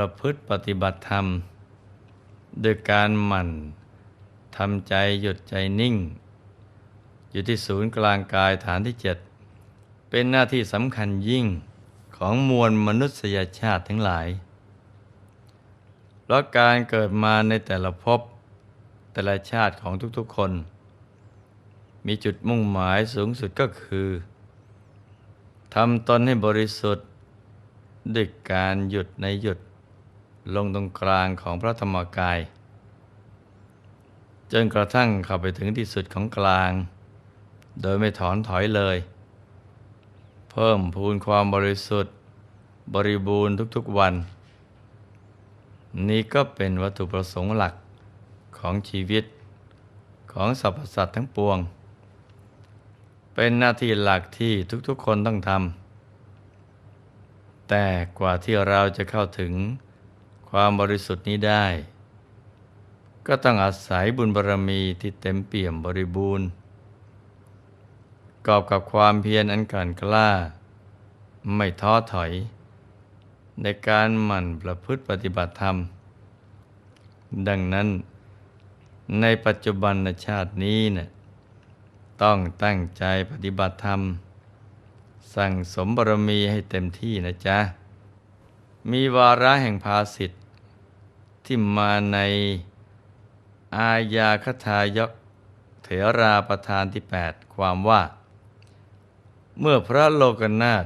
ประพฤติปฏิบัติธรรมโดยการหมั่นทำใจหยุดใจนิ่ง อยู่ที่ศูนย์กลางกายฐานที่เจ็ดเป็นหน้าที่สำคัญยิ่งของมวลมนุษยชาติทั้งหลาย เพราะการเกิดมาในแต่ละภพแต่ละชาติของทุกๆคน มีจุดมุ่งหมายสูงสุดก็คือทำตนให้บริสุทธิ์ด้วยการหยุดในหยุด ลงตรงกลางของพระธรรมกาย จนกระทั่งเข้าไปถึงที่สุดของกลาง โดยไม่ถอนถอยเลย เพิ่มพูนความบริสุทธิ์ บริบูรณ์ทุกๆวัน นี้ก็เป็นวัตถุประสงค์หลักของชีวิตของสรรพสัตว์ทั้งปวง เป็นหน้าที่หลักที่ทุกๆคนต้องทำแต่กว่าที่เราจะเข้าถึง ความบริสุทธิ์นี้ได้ ก็ต้องอาศัยบุญบารรมีที่เต็มเปี่ยมบริบูรณ์กอบกับความเพียรอันการกล้า ไม่ท้อถอย ในการหมั่นประพฤติปฏิบัติธรรม ดังนั้น ในปัจจุบันชาตินี้เนะี่ยต้องตั้งใจปฏิบัติธรรม สั่งสมบารมีให้เต็มที่นะจ๊ะ มีวาระแห่งภาสิทธ ที่มาในอาญาคทายกเถราประธานที่ 8 ความว่า เมื่อพระโลกนาถ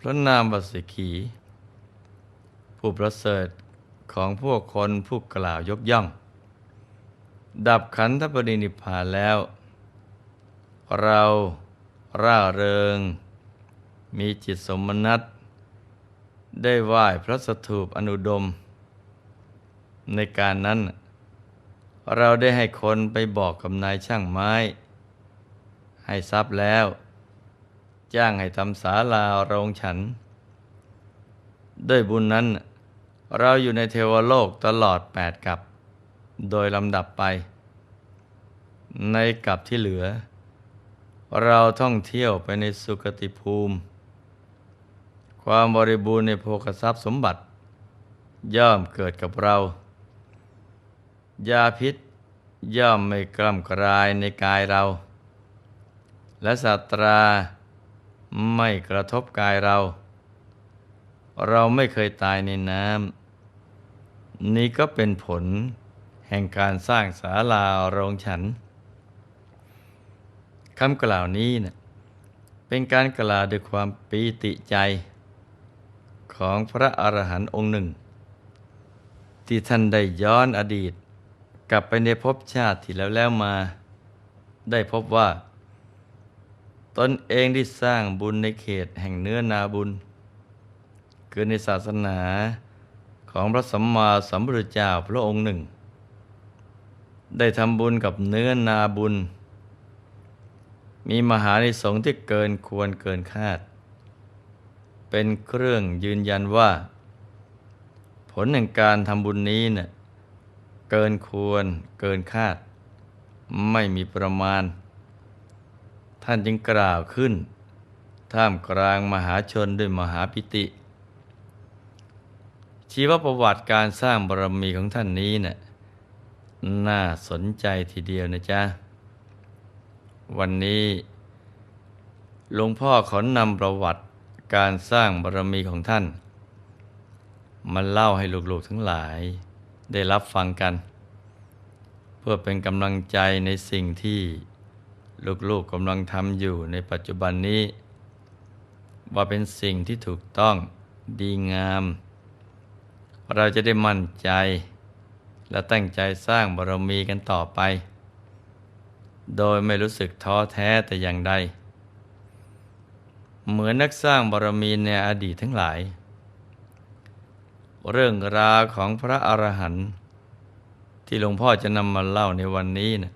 พระนามวสิกี ผู้ประเสริฐของพวกคนผู้กล่าวยกย่อง ดับขันธปรินิพพานแล้ว เราร่าเริง มีจิตสมนัตได้ไหว้พระสถูปอนุดม ในการนั้น เราได้ให้คนไปบอกกับนายช่างไม้ ให้ทรัพย์แล้ว จ้างให้ทำศาลาโรงฉัน ด้วยบุญนั้น เราอยู่ในเทวโลกตลอดแปดกับ โดยลำดับไป ในกับที่เหลือ เราท่องเที่ยวไปในสุคติภูมิ ความบริบูรณ์ในโภคทรัพย์สมบัติย่อมเกิดกับเรา ยาพิษย่อมไม่กล้ำกลายในกายเรา และสัตราไม่กระทบกายเรา เราไม่เคยตายในน้ำนี่ก็เป็นผลแห่งการสร้างศาลาโรงฉันคำกล่าวนี้นะเป็นการกล่าวด้วยความปีติใจของพระอรหันต์องค์หนึ่ง ที่ท่านได้ย้อนอดีต กลับไปในภพชาติที่แล้วแล้วมา ได้พบว่า ตนเองได้สร้างบุญในเขตแห่งเนื้อนาบุญ คือในศาสนาของพระสัมมาสัมพุทธเจ้าพระองค์หนึ่ง ได้ทำบุญกับเนื้อนาบุญ มีมหานิสงที่เกินควรเกินคาด เป็นเครื่องยืนยันว่า ผลแห่งการทำบุญนี้เนะ่ย เกินควร เกินคาด ไม่มีประมาณ ท่านจึงกล่าวขึ้น ท่ามกลางมหาชนด้วยมหาปิติ ชีวประวัติการสร้างบารมีของท่านนี้เนะ่ยน่าสนใจทีเดียวนะจ๊ะ วันนี้หลวงพ่อขอนำประวัติการสร้างบารมีของท่าน มาเล่าให้ลูกๆทั้งหลาย ได้รับฟังกัน เพื่อเป็นกำลังใจในสิ่งที่ลูกๆกำลังทำอยู่ในปัจจุบันนี้ ว่าเป็นสิ่งที่ถูกต้องดีงาม เราจะได้มั่นใจ และตั้งใจสร้างบารมีกันต่อไป โดยไม่รู้สึกท้อแท้แต่อย่างใด เหมือนนักสร้างบารมีในอดีตทั้งหลาย เรื่องราวของพระอรหันต์ที่หลวงพ่อจะนำมาเล่าในวันนี้นะ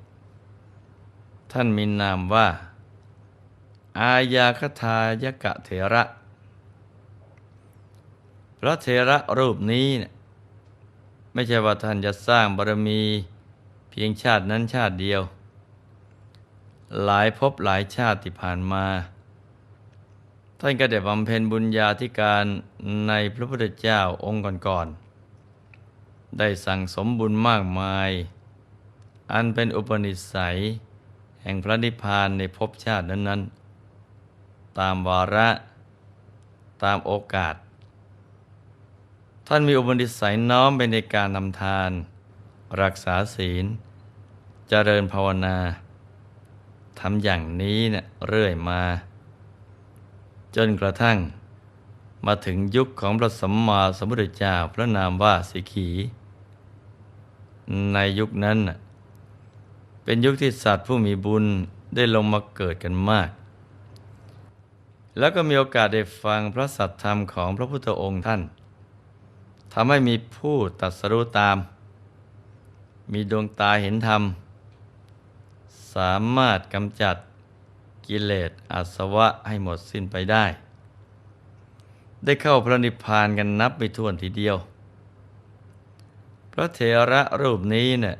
ท่านมีนามว่า อายาคทายกะเถระ พระเถระรูปนี้นะไม่ใช่ว่าท่านจะสร้างบารมีเพียงชาตินั้นชาติเดียว หลายภพหลายชาติที่ผ่านมา ท่านก็ได้บำเพ็ญบุญญาธิการในพระพุทธเจ้าองค์ก่อนๆ ได้สั่งสมบุญมากมาย อันเป็นอุปนิสัย แห่งพระนิพพานในภพชาตินั้นๆ ตามวาระตามโอกาส ท่านมีอุปนิสัยน้อมไปในการนำทาน รักษาศีล เจริญภาวนาทำอย่างนี้เนะี่ยเรื่อยมา จนกระทั่ง มาถึงยุคของพระสัมมาสัมพุทธเจ้าพระนามว่าสิขี ในยุคนั้น เป็นยุคที่สัตว์ผู้มีบุญได้ลงมาเกิดกันมาก แล้วก็มีโอกาสได้ฟังพระสัทธรรมของพระพุทธองค์ท่านทำให้มีผู้ตัดสรู้ตาม มีดวงตาเห็นธรรม สามารถกำจัด กิเลสอาสวะให้หมดสิ้นไปได้ ได้เข้าพระนิพพานกันนับไม่ถ้วนทีเดียว พระเถระรูปนี้เนะ่ย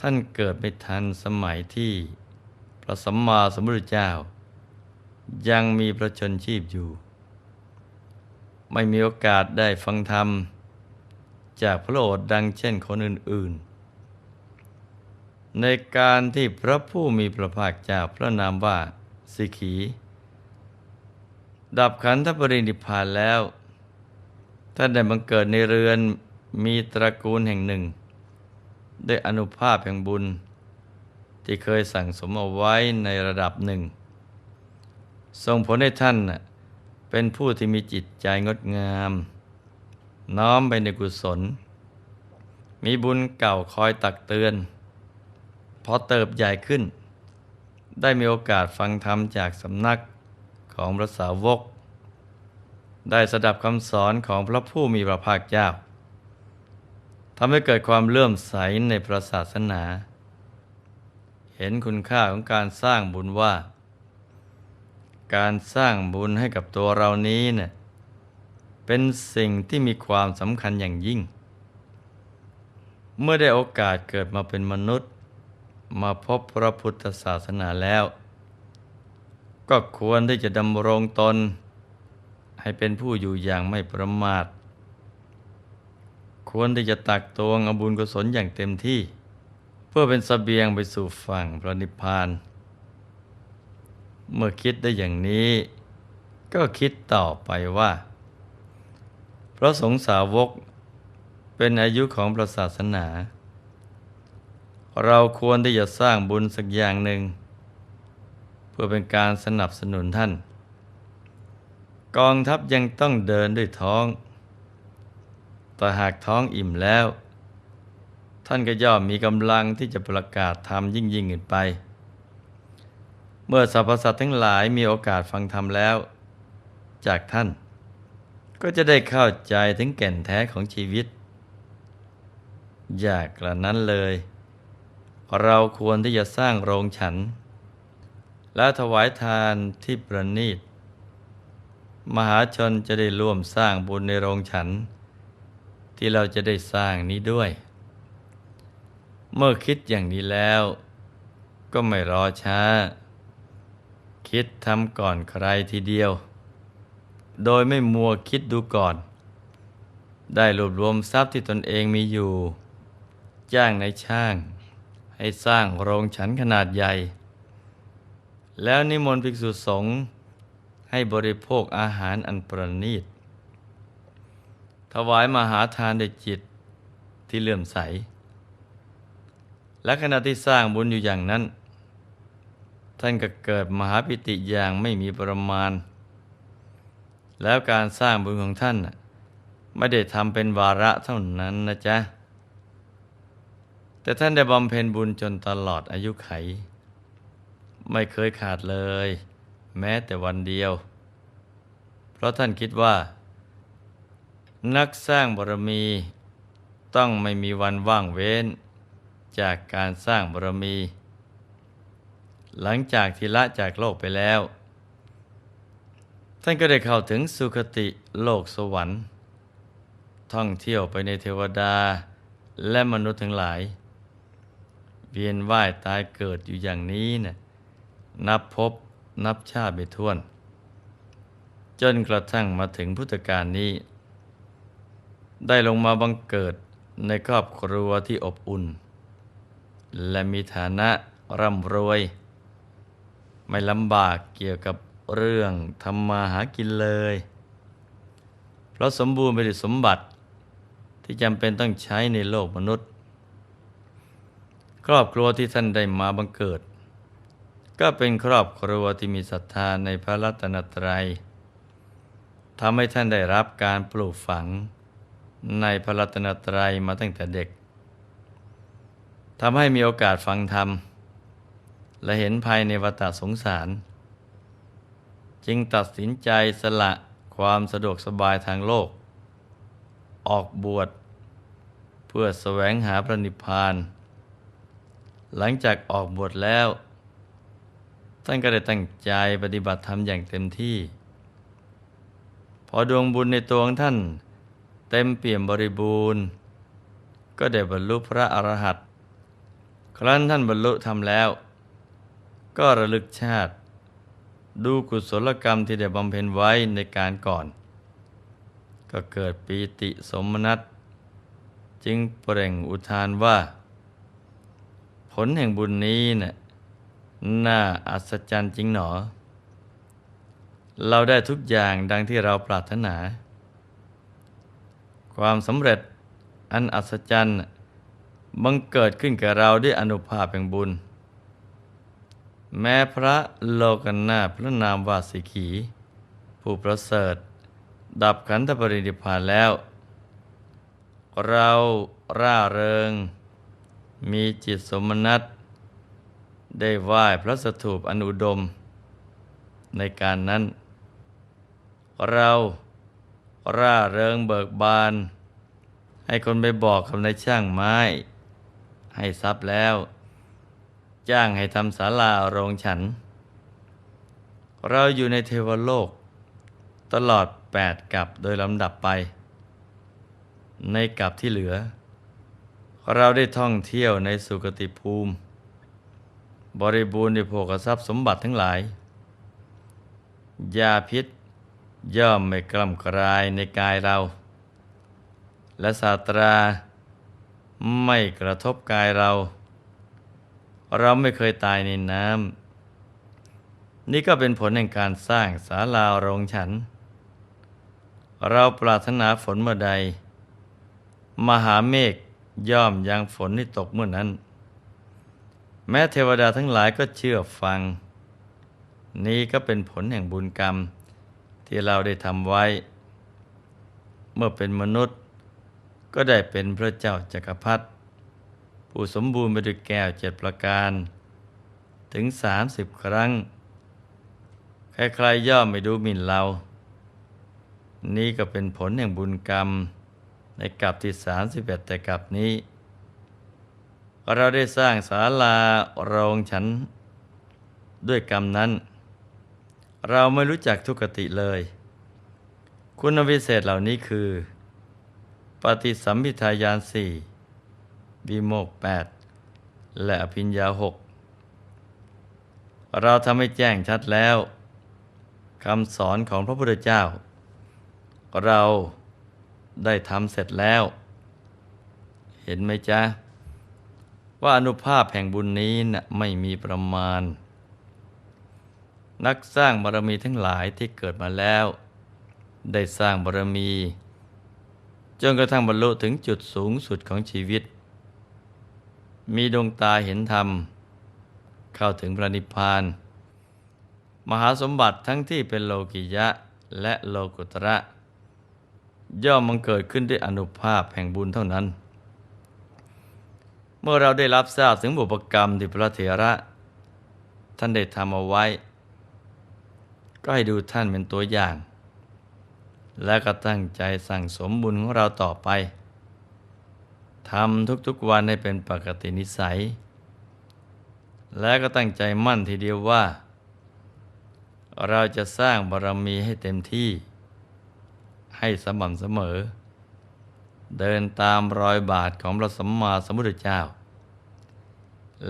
ท่านเกิดไม่ทันสมัยที่พระสัมมาสัมพุทธเจ้า ยังมีพระชนชีพอยู่ ไม่มีโอกาสได้ฟังธรรม จากพระโอษฐ์ดังเช่นคนอื่นๆ ในการที่พระผู้มีพระภาคเจ้าพระนามว่าสิขี ดับขันธปรินิพพานแล้วท่านได้บังเกิดในเรือนมีตระกูลแห่งหนึ่ง ด้วยอนุภาพแห่งบุญ ที่เคยสั่งสมเอาไว้ในระดับหนึ่ง ส่งผลให้ท่านเป็นผู้ที่มีจิตใจงดงาม น้อมไปในกุศล มีบุญเก่าคอยตักเตือน พอเติบใหญ่ขึ้น ได้มีโอกาสฟังธรรมจากสำนักของพระสาวก ได้สดับคำสอนของพระผู้มีพระภาคเจ้าทำให้เกิดความเลื่อมใสในพระศาสนา เห็นคุณค่าของการสร้างบุญว่า การสร้างบุญให้กับตัวเรานี้เนะี่ยเป็นสิ่งที่มีความสำคัญอย่างยิ่ง เมื่อได้โอกาสเกิดมาเป็นมนุษย์ มาพบพระพุทธศาสนาแล้ว ก็ควรที่จะดำรงตน ให้เป็นผู้อยู่อย่างไม่ประมาท ควรที่จะตักตวงอบุญกุศลอย่างเต็มที่ เพื่อเป็นสเสบียงไปสู่ฝั่งพระนิพพาน เมื่อคิดได้อย่างนี้ ก็คิดต่อไปว่า พระสงฆ์สาวกเป็นอายุของพระศาสนา เราควรที่จะสร้างบุญสักอย่างหนึ่ง เพื่อเป็นการสนับสนุนท่าน กองทัพยังต้องเดินด้วยท้อง แต่หากท้องอิ่มแล้ว ท่านก็ย่อมมีกำลังที่จะประกาศธรรมยิ่งยิ่งขึ้นไป เมื่อสรรพสัตว์ทั้งหลายมีโอกาสฟังธรรมแล้ว จากท่าน ก็จะได้เข้าใจถึงแก่นแท้ของชีวิต อยากกระนั้นเลย เราควรที่จะสร้างโรงฉัน และถวายทานที่ประณีต มหาชนจะได้ร่วมสร้างบุญในโรงฉัน ที่เราจะได้สร้างนี้ด้วย เมื่อคิดอย่างนี้แล้ว ก็ไม่รอช้า คิดทำก่อนใครทีเดียว โดยไม่มัวคิดดูก่อน ได้รวบรวมทรัพย์ที่ตนเองมีอยู่ จ้างในช่าง ให้สร้างโรงฉันขนาดใหญ่ แล้วนิมนต์ภิกษุสงฆ์ให้บริโภคอาหารอันประณีต ถวายมหาทานด้วยจิตที่เลื่อมใส และขณะที่สร้างบุญอยู่อย่างนั้น ท่านก็เกิดมหาปิติอย่างไม่มีประมาณ แล้วการสร้างบุญของท่านไม่ได้ทำเป็นวาระเท่านั้นนะจ๊ะ แต่ท่านได้บำเพ็ญบุญจนตลอดอายุไข ไม่เคยขาดเลย แม้แต่วันเดียว เพราะท่านคิดว่า นักสร้างบารมีต้องไม่มีวันว่างเว้น จากการสร้างบารมี หลังจากที่ละจากโลกไปแล้ว ท่านก็ได้เข้าถึงสุคติโลกสวรรค์ ท่องเที่ยวไปในเทวดาและมนุษย์ทั้งหลาย เวียนว่ายตายเกิดอยู่อย่างนี้นะ่ะนับพบนับชาติไม่ถ้วน จนกระทั่งมาถึงพุทธกาลนี้ ได้ลงมาบังเกิดในครอบครัวที่อบอุ่น และมีฐานะร่ำรวย ไม่ลำบากเกี่ยวกับเรื่องทำมาหากินเลย เพราะสมบูรณ์ไปด้วยสมบัติที่จำเป็นต้องใช้ในโลกมนุษย์ ครอบครัวที่ท่านได้มาบังเกิด ก็เป็นครอบครัวที่มีศรัทธาในพระรัตนตรัยทำให้ท่านได้รับการปลูกฝังในพระรัตนตรัยมาตั้งแต่เด็กทำให้มีโอกาสฟังธรรม และเห็นภายในวัฏสงสาร จึงตัดสินใจสละความสะดวกสบายทางโลก ออกบวช เพื่อแสวงหาพระนิพพาน หลังจากออกบวชแล้ว ท่านก็ได้ตั้งใจปฏิบัติธรรมอย่างเต็มที่ พอดวงบุญในตัวของท่าน เต็มเปี่ยมบริบูรณ์ ก็ได้บรรลุพระอรหันต์ครั้นท่านบรรลุทำแล้ว ก็ระลึกชาติ ดูกุศลกรรมที่ได้บำเพ็ญไว้ในการก่อน ก็เกิดปีติสมนัตจึงเปล่งอุทานว่า ผลแห่งบุญนี้นะ่ะน่าอัศจรรย์จริงหนอ เราได้ทุกอย่างดังที่เราปรารถนา ความสำเร็จอันอัศจรรย์บังเกิดขึ้นแก่เราด้วยอนุภาพแห่งบุญ แม้พระโลกันนาพระนามวาสิขี ผู้ประเสริฐ ดับขันธปรินิพพานแล้ว เราร่าเริง มีจิตสมนัตได้ไหว้พระสถูปอนุดม ในการนั้น เราร่าเริงเบิกบาน ให้คนไปบอกกับนายช่างไม้ ให้ทรัพย์แล้ว จ้างให้ทำศาลาโรงฉัน เราอยู่ในเทวโลก ตลอดแปดกับโดยลำดับไป ในกับที่เหลือ เราได้ท่องเที่ยวในสุคติภูมิ บริบูรณ์ด้วยโภคทรัพย์สมบัติทั้งหลาย ยาพิษย่อมไม่กล่ำกรายในกายเรา และศาตราไม่กระทบกายเรา เราไม่เคยตายในน้ำนี่ก็เป็นผลแห่งการสร้างศาลาโรงฉัน เราปรารถนาฝนเมื่อใด มหาเมฆ ย่อมยังฝนที่ตกเมื่อนั้น แม้เทวดาทั้งหลายก็เชื่อฟัง นี่ก็เป็นผลแห่งบุญกรรมที่เราได้ทำไว้ เมื่อเป็นมนุษย์ก็ได้เป็นพระเจ้าจักรพรรดิผู้สมบูรณ์ไปด้วยแก้วเจ็ดประการ ถึงสามสิบครั้ง ใครๆย่อมไม่ดูหมิ่นเรา นี่ก็เป็นผลแห่งบุญกรรม ในกับที่สามสิบเอ็ดแต่กับนี้ เราได้สร้างศาลาโรงฉันด้วยกรรมนั้น เราไม่รู้จักทุกติเลย คุณวิเศษเหล่านี้คือ ปฏิสัมพิทายานสี่วิโมกแปดและอภิญญาหกเราทำให้แจ้งชัดแล้วคำสอนของพระพุทธเจ้า เรา ได้ทำเสร็จแล้ว เห็นไหมจ๊ะ ว่าอนุภาพแห่งบุญนี้นะไม่มีประมาณ นักสร้างบารมีทั้งหลายที่เกิดมาแล้ว ได้สร้างบารมี จนกระทั่งบรรลุถึงจุดสูงสุดของชีวิต มีดวงตาเห็นธรรม เข้าถึงพระนิพพาน มหาสมบัติทั้งที่เป็นโลกิยะและโลกุตระ ย่อมมันเกิดขึ้นด้วยอนุภาพแห่งบุญเท่านั้น เมื่อเราได้รับทราบถึงบุพกรรมที่พระเถระ ท่านได้ทำเอาไว้ ก็ให้ดูท่านเป็นตัวอย่าง และก็ตั้งใจสั่งสมบุญของเราต่อไปทำทุกๆวันให้เป็นปกตินิสัย และก็ตั้งใจมั่นทีเดียวว่า เราจะสร้างบารมีให้เต็มที่ ให้สม่ำเสมอ เดินตามรอยบาทของพระสัมมาสัมพุทธเจ้า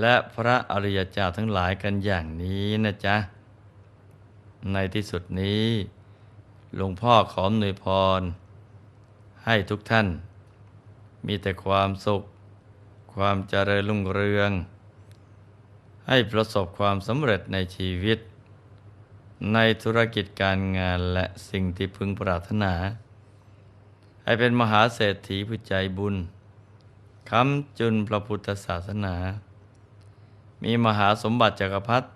และพระอริยเจ้าทั้งหลายกันอย่างนี้นะจ๊ะ ในที่สุดนี้หลวงพ่อขออำนวยพร ให้ทุกท่าน มีแต่ความสุข ความเจริญรุ่งเรือง ให้ประสบความสำเร็จในชีวิต ในธุรกิจการงานและสิ่งที่พึงปรารถนา ให้เป็นมหาเศรษฐีผู้ใจบุญค้ำจุนพระพุทธศาสนา มีมหาสมบัติจักรพรรดิ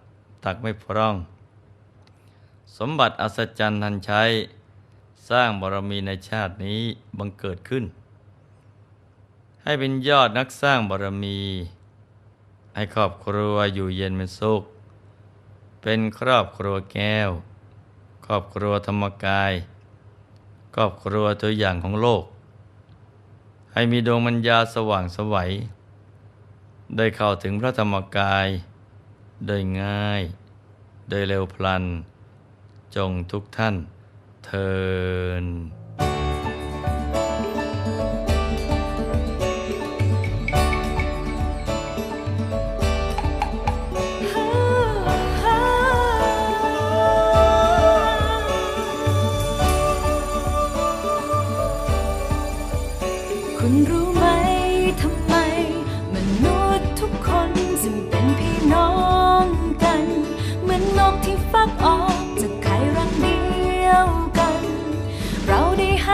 ตักไม่พร่อง สมบัติอัศจรรย์ทันใช้ สร้างบารมีในชาตินี้บังเกิดขึ้น ให้เป็นยอดนักสร้างบารมี ให้ครอบครัวอยู่เย็นเป็นสุข เป็นครอบครัวแก้ว ครอบครัวธรรมกาย ครอบครัวตัวอย่างของโลก ให้มีดวงมัญญาสว่างสวัย ได้เข้าถึงพระธรรมกาย โดยง่าย โดยเร็วพลัน จงทุกท่านเทิน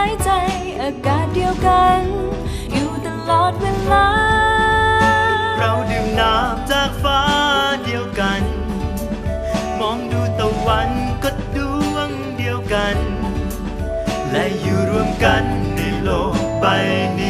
ายใจอากาศเดียวกัน อยู่ตลอดเวลา เราดื่มน้ำจากฟ้าเดียวกัน มองดูตะวันก็ดวงเดียวกัน และอยู่รวมกันในโลกใบนี้